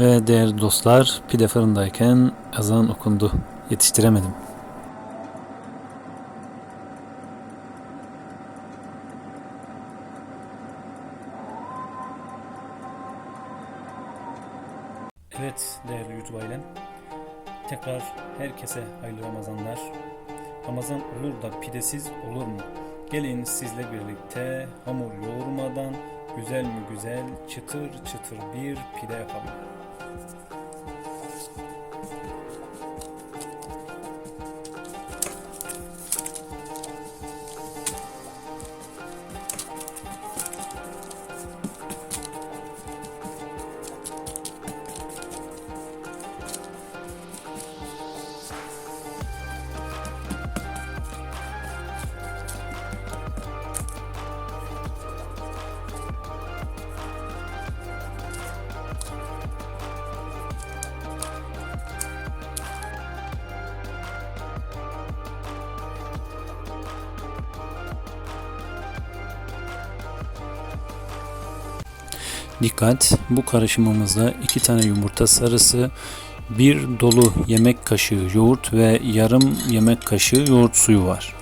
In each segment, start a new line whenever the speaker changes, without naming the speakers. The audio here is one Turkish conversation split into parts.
Ve değerli dostlar pide fırındayken ezan okundu. Yetiştiremedim. Evet değerli YouTube ailem. Tekrar herkese hayırlı Ramazanlar. Ramazan olur da pidesiz olur mu? Gelin sizle birlikte hamur yoğurmadan güzel mi güzel çıtır çıtır bir pide yapalım. Dikkat! Bu karışımımızda iki tane yumurta sarısı, bir dolu yemek kaşığı yoğurt ve yarım yemek kaşığı yoğurt suyu var.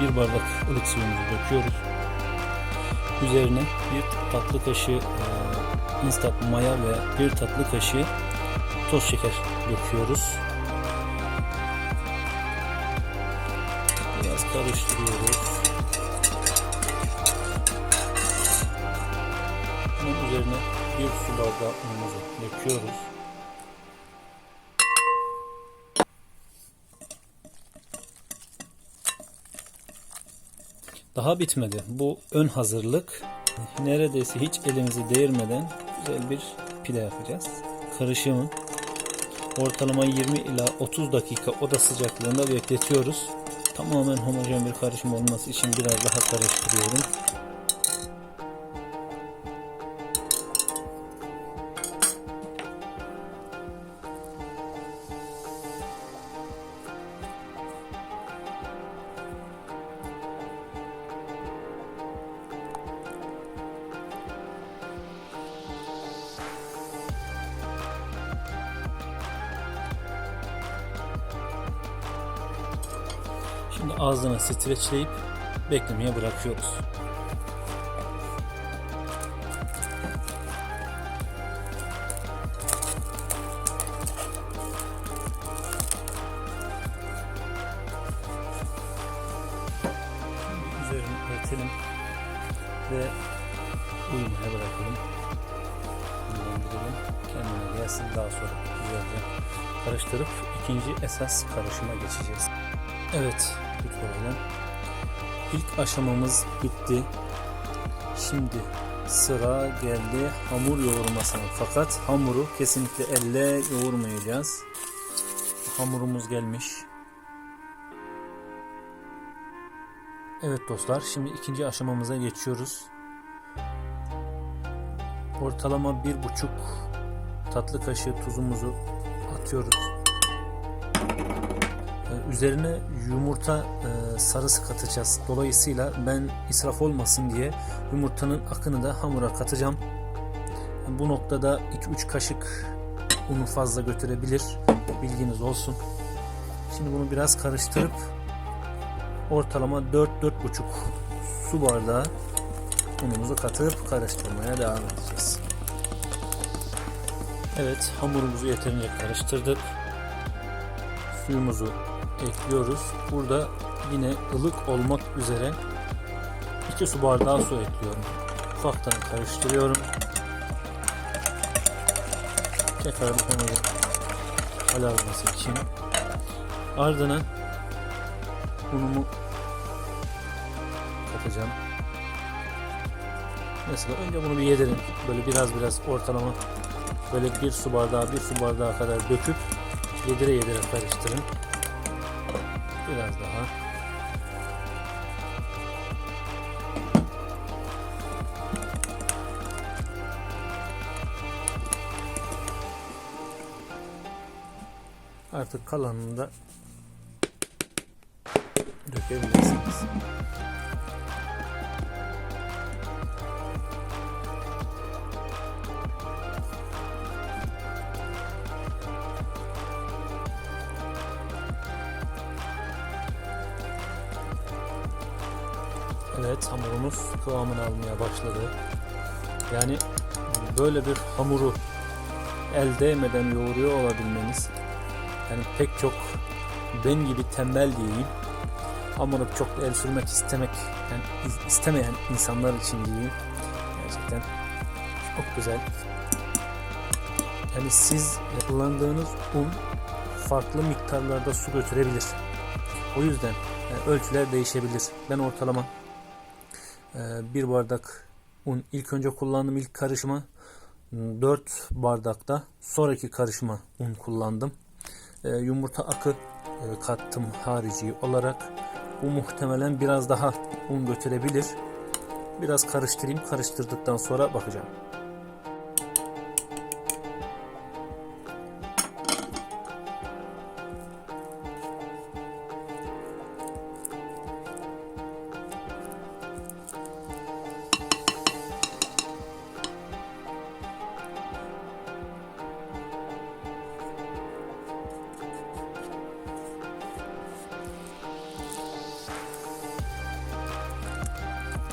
Bir bardak ılık suyumuzu döküyoruz. Üzerine bir tatlı kaşığı instant maya ve bir tatlı kaşığı toz şeker döküyoruz. Biraz karıştırıyoruz. Bunun üzerine bir su bardağı unumuzu döküyoruz. Daha bitmedi. Bu ön hazırlık. Neredeyse hiç elimizi değirmeden güzel bir pide yapacağız. Karışımı ortalama 20 ila 30 dakika oda sıcaklığında bekletiyoruz. Tamamen homojen bir karışım olması için biraz daha karıştırıyorum. Şimdi ağzını streçleyip beklemeye bırakıyoruz. Üzerini örtelim ve uyumaya bırakalım. Dinlendirelim. Kendine gelsin daha sonra güzelce karıştırıp ikinci esas karışıma geçeceğiz. Evet, lütfen. İlk aşamamız bitti. Şimdi sıra geldi hamur yoğurmasına. Fakat hamuru kesinlikle elle yoğurmayacağız. Hamurumuz gelmiş. Evet dostlar, şimdi ikinci aşamamıza geçiyoruz. Ortalama bir buçuk tatlı kaşığı tuzumuzu atıyoruz. Üzerine yumurta e, sarısı katacağız. Dolayısıyla ben israf olmasın diye yumurtanın akını da hamura katacağım. Bu noktada 2-3 kaşık unu fazla götürebilir. Bilginiz olsun. Şimdi bunu biraz karıştırıp ortalama 4-4,5 su bardağı unumuzu katıp karıştırmaya devam edeceğiz. Evet hamurumuzu yeterince karıştırdık. Suyumuzu ekliyoruz. Burada yine ılık olmak üzere 2 su bardağı su ekliyorum. Ufaktan karıştırıyorum. Tekrar bu alarması için. Ardından unumu katacağım. Mesela önce bunu bir yedirin. Böyle biraz biraz ortalama böyle bir su bardağı bir su bardağı kadar döküp yedire yedire karıştırın. Biraz daha. Artık kalanını da dökebilirsiniz. Kıvamını almaya başladı. Yani böyle bir hamuru el değmeden yoğuruyor olabilmeniz yani pek çok ben gibi tembel diyeyim hamuru çok el sürmek istemek yani is- istemeyen insanlar için diyeyim gerçekten çok güzel. Yani siz kullandığınız un farklı miktarlarda su götürebilir. O yüzden yani ölçüler değişebilir. Ben ortalama bir bardak un ilk önce kullandığım ilk karışıma 4 bardakta sonraki karışıma un kullandım. E, yumurta akı e, kattım harici olarak. Bu muhtemelen biraz daha un götürebilir. Biraz karıştırayım. Karıştırdıktan sonra bakacağım.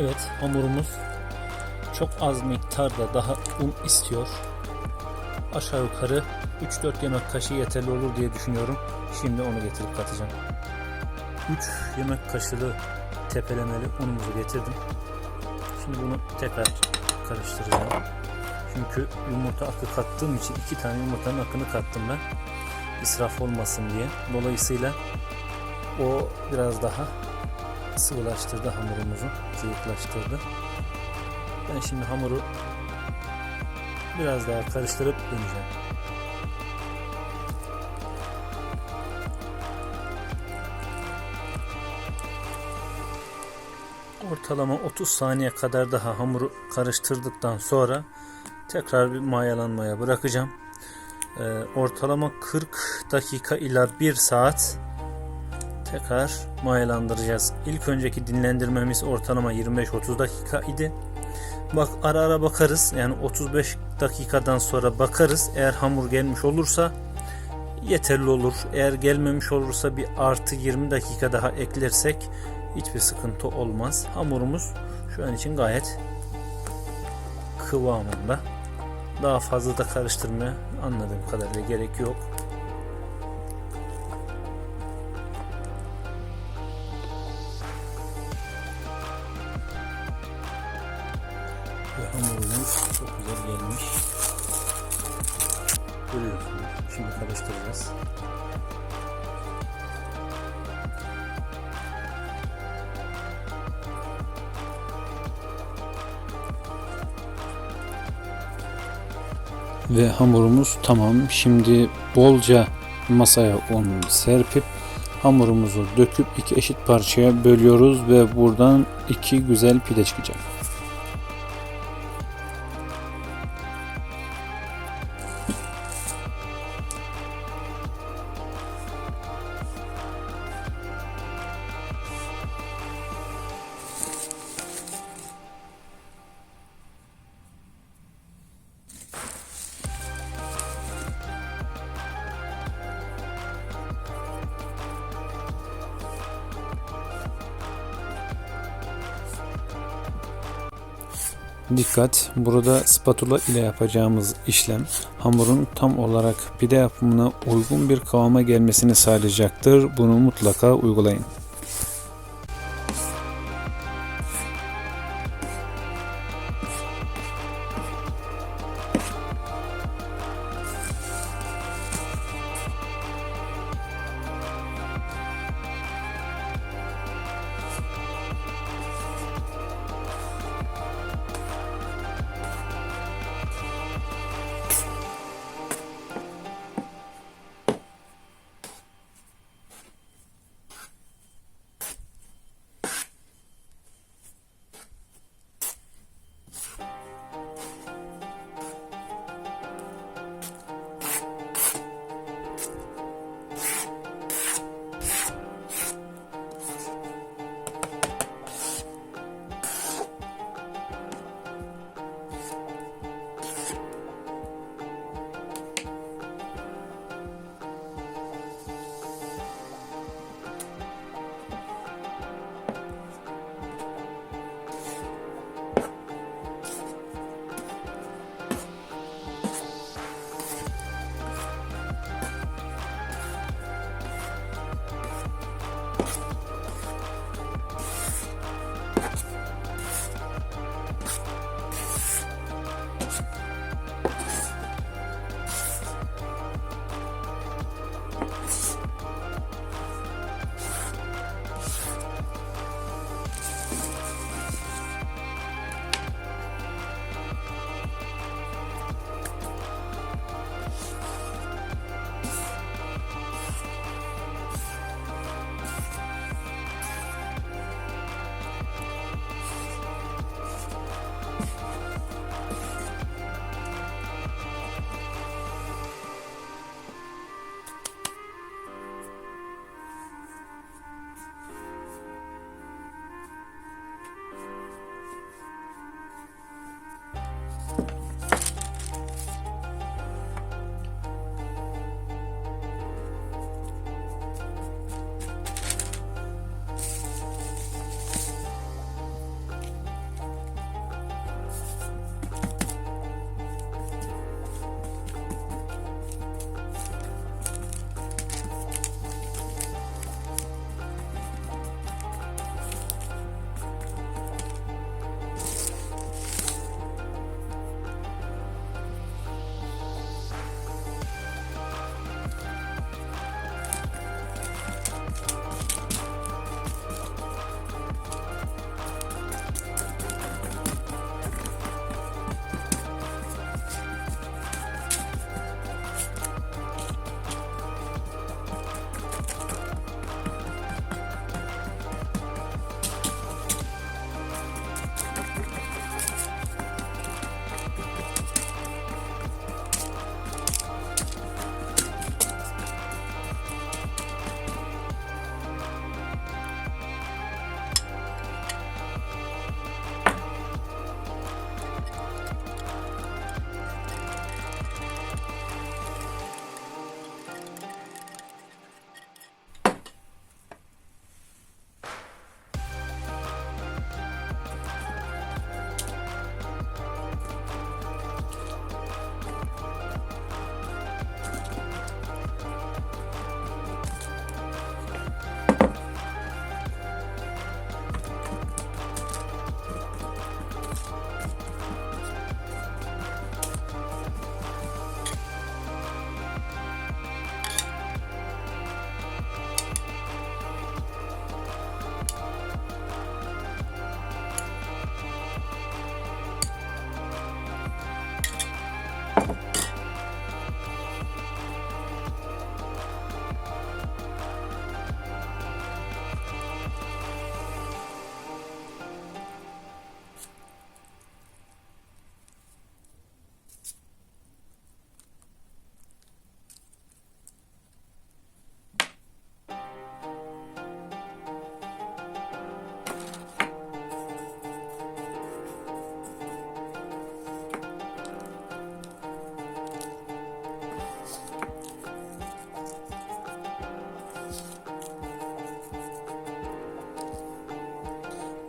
Evet hamurumuz çok az miktarda daha un istiyor. Aşağı yukarı 3-4 yemek kaşığı yeterli olur diye düşünüyorum. Şimdi onu getirip katacağım. 3 yemek kaşığı tepelemeli unumuzu getirdim. Şimdi bunu tekrar karıştıracağım. Çünkü yumurta akı kattığım için iki tane yumurtanın akını kattım ben. İsraf olmasın diye. Dolayısıyla o biraz daha sıvılaştırdı hamurumuzu, cıvıklaştırdı. Ben şimdi hamuru biraz daha karıştırıp döneceğim. Ortalama 30 saniye kadar daha hamuru karıştırdıktan sonra tekrar bir mayalanmaya bırakacağım. Ee, ortalama 40 dakika ila 1 saat tekrar mayalandıracağız. İlk önceki dinlendirmemiz ortalama 25-30 dakika idi. Bak ara ara bakarız. Yani 35 dakikadan sonra bakarız. Eğer hamur gelmiş olursa yeterli olur. Eğer gelmemiş olursa bir artı 20 dakika daha eklersek hiçbir sıkıntı olmaz. Hamurumuz şu an için gayet kıvamında. Daha fazla da karıştırmaya anladığım kadarıyla gerek yok. Çok güzel gelmiş. Görüyorsunuz. Şimdi karıştıracağız. Ve hamurumuz tamam. Şimdi bolca masaya un serpip hamurumuzu döküp iki eşit parçaya bölüyoruz ve buradan iki güzel pide çıkacak. Dikkat! Burada spatula ile yapacağımız işlem hamurun tam olarak pide yapımına uygun bir kıvama gelmesini sağlayacaktır. Bunu mutlaka uygulayın.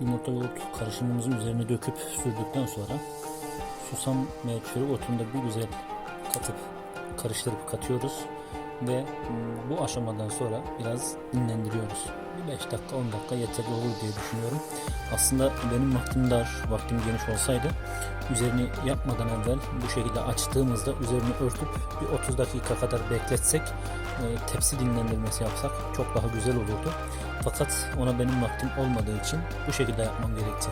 Yumurta yoğurt karışımımızın üzerine döküp sürdükten sonra susam ve çörek otunu bir güzel katıp karıştırıp katıyoruz ve bu aşamadan sonra biraz dinlendiriyoruz. Bir 5 dakika 10 dakika yeterli olur diye düşünüyorum. Aslında benim vaktim dar, vaktim geniş olsaydı üzerini yapmadan evvel bu şekilde açtığımızda üzerini örtüp bir 30 dakika kadar bekletsek e, tepsi dinlendirmesi yapsak çok daha güzel olurdu. Fakat ona benim vaktim olmadığı için bu şekilde yapmam gerekti.